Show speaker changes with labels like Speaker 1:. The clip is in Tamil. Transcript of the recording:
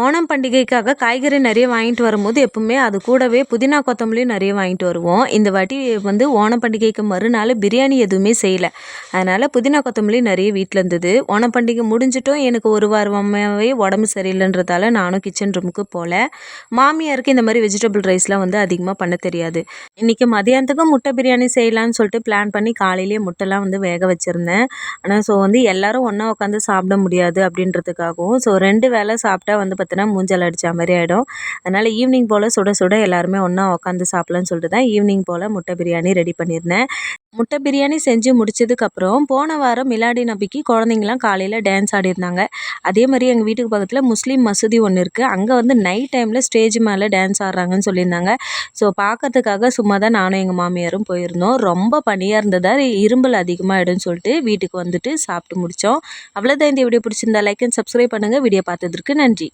Speaker 1: ஓணம் பண்டிகைக்காக காய்கறி நிறைய வாங்கிட்டு வரும்போது எப்பவுமே அது கூடவே புதினா கொத்தமல்லியும் நிறைய வாங்கிட்டு வருவோம். இந்த வாட்டி வந்து ஓணம் பண்டிகைக்கு மறுநாள் பிரியாணி எதுவுமே செய்யலை. அதனால் புதினா கொத்தமல்லி நிறைய வீட்டில் இருந்தது. ஓணம் பண்டிகை முடிஞ்சிட்டும். எனக்கு ஒரு வாரமாகவே உடம்பு சரியில்லைன்றதால நானும் கிச்சன் ரூமுக்கு போகல மாமியாருக்கு இந்த மாதிரி வெஜிடபிள் ரைஸ்லாம் வந்து அதிகமாக பண்ண தெரியாது. இன்றைக்கி மதியானத்துக்கும் முட்டை பிரியாணி செய்யலான்னு சொல்லிட்டு பிளான் பண்ணி காலையிலேயே முட்டைலாம் வந்து வேக வச்சுருந்தேன். ஆனால் ஸோ வந்து எல்லோரும் ஒன்றா உட்காந்து சாப்பிட முடியாது அப்படின்றதுக்காகவும் ஸோ ரெண்டு வேளை சாப்பிட்டா வந்து பார்த்தீங்கன்னா மூஞ்சல் அடித்த மாதிரி ஆகிடும் அதனால் ஈவினிங் போல் சுட சுட எல்லாருமே ஒன்றா உட்காந்து சாப்பிட்லான்னு சொல்லிட்டு தான் ஈவினிங் போல் முட்டை பிரியாணி ரெடி பண்ணியிருந்தேன். முட்டை பிரியாணி செஞ்சு முடிச்சதுக்கப்புறம் போன வாரம் மிலாடி நபிக்கு குழந்தைங்களாம் காலையில் டான்ஸ் ஆடிருந்தாங்க அதே மாதிரி எங்கள் வீட்டுக்கு பக்கத்தில் முஸ்லீம் மசூதி ஒன்று இருக்குது அங்கே வந்து நைட் டைமில் ஸ்டேஜ் மேலே டான்ஸ் ஆடுறாங்கன்னு சொல்லியிருந்தாங்க. ஸோ பார்க்கறதுக்காக சும்மா தான் நானும் எங்கள் மாமியாரும் போயிருந்தோம். ரொம்ப பனியாக இருந்ததா இரும்பல் அதிகமாகிடும்னு சொல்லிட்டு வீட்டுக்கு வந்துட்டு சாப்பிட்டு முடித்தோம் அவ்வளோதான் இந்த வீடியோ பிடிச்சிருந்தா லைக் அண்ட் சப்ஸ்கிரைப் பண்ணுங்கள் வீடியோ பார்த்ததற்கு நன்றி.